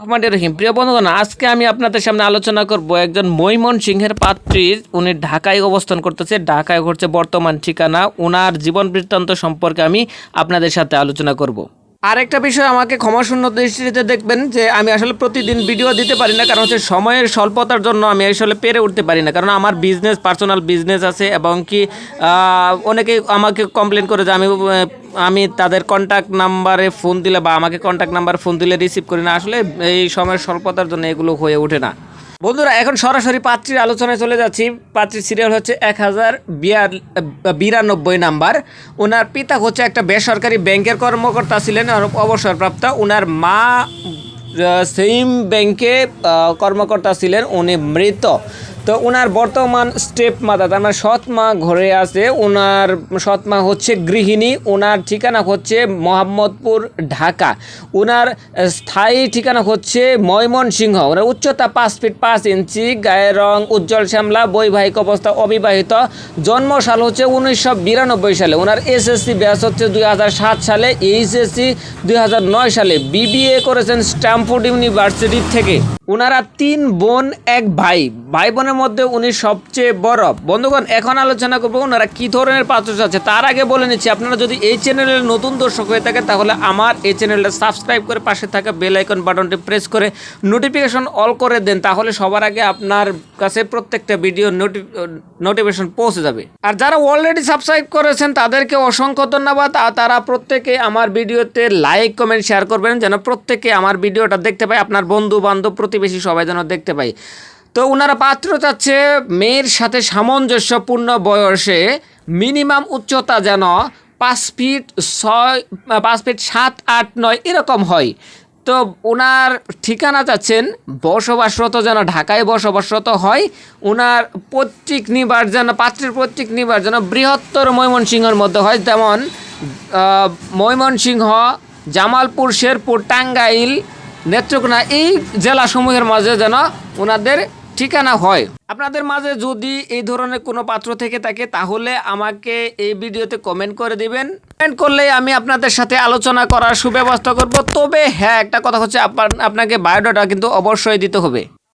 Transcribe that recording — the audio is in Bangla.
রহিম, প্রিয় বন্ধুগণ, আজকে আমি আপনাদের সামনে আলোচনা করব একজন মৈমন সিংহের পাত্রী। উনি ঢাকায় অবস্থান করতেছে। ঢাকায় ঘটছে বর্তমান ঠিকানা। ওনার জীবন বৃত্তান্ত সম্পর্কে আমি আপনাদের সাথে আলোচনা করব। আরেকটা বিষয় আমাকে ক্ষমাশূন্য দৃষ্টিতে দেখবেন যে আমি আসলে প্রতিদিন ভিডিও দিতে পারি না, কারণ হচ্ছে সময়ের স্বল্পতার জন্য আমি আসলে পেরে উঠতে পারি না। কারণ আমার বিজনেস পার্সোনাল বিজনেস আছে এবং কি অনেকে আমাকে কমপ্লেন করে যে আমি আমি তাদের কন্ট্যাক্ট নাম্বারে ফোন দিলে বা আমাকে কন্ট্যাক্ট নাম্বার ফোন দিলে রিসিভ করি না, আসলে এই সময়ের স্বল্পতার জন্য এগুলো হয়ে ওঠে না। বন্ধুরা, এখন সরাসরি পাত্রীর আলোচনায় চলে যাচ্ছি। পাত্রীর সিরিয়াল হচ্ছে এক হাজার বিরানব্বই নাম্বার। ওনার পিতা হচ্ছে একটা বেসরকারি ব্যাংকের কর্মকর্তা ছিলেন, অবসরপ্রাপ্ত। ওনার মা সেম ব্যাংকে কর্মকর্তা ছিলেন, উনি মৃত। তো ওনার বর্তমান স্টেপ মাতা, তার মানে সৎ মা ঘরে আছে ওনার সৎ মা হচ্ছে গৃহিণী ওনার ঠিকানা হচ্ছে মোহাম্মদপুর, ঢাকা। ওনার স্থায়ী ঠিকানা হচ্ছে ময়মনসিংহ। ওনার উচ্চতা পাঁচ ফিট পাঁচ ইঞ্চি, গায়ের রং উজ্জ্বল, শ্যামলা, বৈবাহিক অবস্থা অবিবাহিত। জন্মসাল হচ্ছে উনিশশো বিরানব্বই সালে। ওনার এসএসসি ব্যাস হচ্ছে দুই হাজার সাত সালে, এইচএসসি দুই হাজার নয় সালে। বিবিএ করেছেন স্ট্যামফোর্ড ইউনিভার্সিটির থেকে। ওনারা তিন বোন, এক ভাই। ভাই বোনের মধ্যে উনি সবচেয়ে বড়। বন্ধুগণ, এখন আলোচনা করব ওনারা কি ধরনের পাত্র আছে। তার আগে বলে নিচ্ছি, আপনারা যদি এই চ্যানেলের নতুন দর্শক হয়ে থাকে তাহলে আমার এই চ্যানেলটা সাবস্ক্রাইব করে পাশে থাকা বেল আইকন বাটনটি প্রেস করে নোটিফিকেশন অল করে দেন, তাহলে সবার আগে আপনার কাছে প্রত্যেকটা ভিডিও নোটি নোটিফিকেশন পৌঁছে যাবে। আর যারা অলরেডি সাবস্ক্রাইব করেছেন, তাদেরকে অসংখ্য ধন্যবাদ। আর তারা প্রত্যেকে আমার ভিডিওতে লাইক কমেন্ট শেয়ার করবেন, যেন প্রত্যেকে আমার ভিডিওটা দেখতে পায়, আপনার বন্ধু বান্ধব প্রতিবেশী সবাই যেন দেখতে পাই। তো ওনারা পাত্র চাচ্ছে মেয়ের সাথে সামঞ্জস্যপূর্ণ বয়সে মিনিমাম উচ্চতা যেন পাঁচ ফিট ছয়, পাঁচ ফিট সাত, আট, নয় এরকম হয়। তো ওনার ঠিকানা চাচ্ছেন বসবাসরত যেন ঢাকায় বসবাসরত হয়। ওনার পৈতৃক নিবার যেন, পাত্রের পৈতৃক নিবার যেন বৃহত্তর ময়মনসিংহের মধ্যে হয়। যেমন ময়মনসিংহ, জামালপুর, শেরপুর, টাঙ্গাইল নেত্রকোনা এই জেলা সমূহের মাঝে যেন ওনাদের ঠিকানা হয়। আপনাদের মাঝে যদি এই ধরনের কোনো পাত্র থেকে থাকে, তাহলে আমাকে এই ভিডিওতে কমেন্ট করে দিবেন। কমেন্ট করলে আমি আপনাদের সাথে আলোচনা করার সুব্যবস্থা করব। তবে হ্যাঁ একটা কথা হচ্ছে আপনাকে বায়োডাটা কিন্তু অবশ্যই দিতে হবে।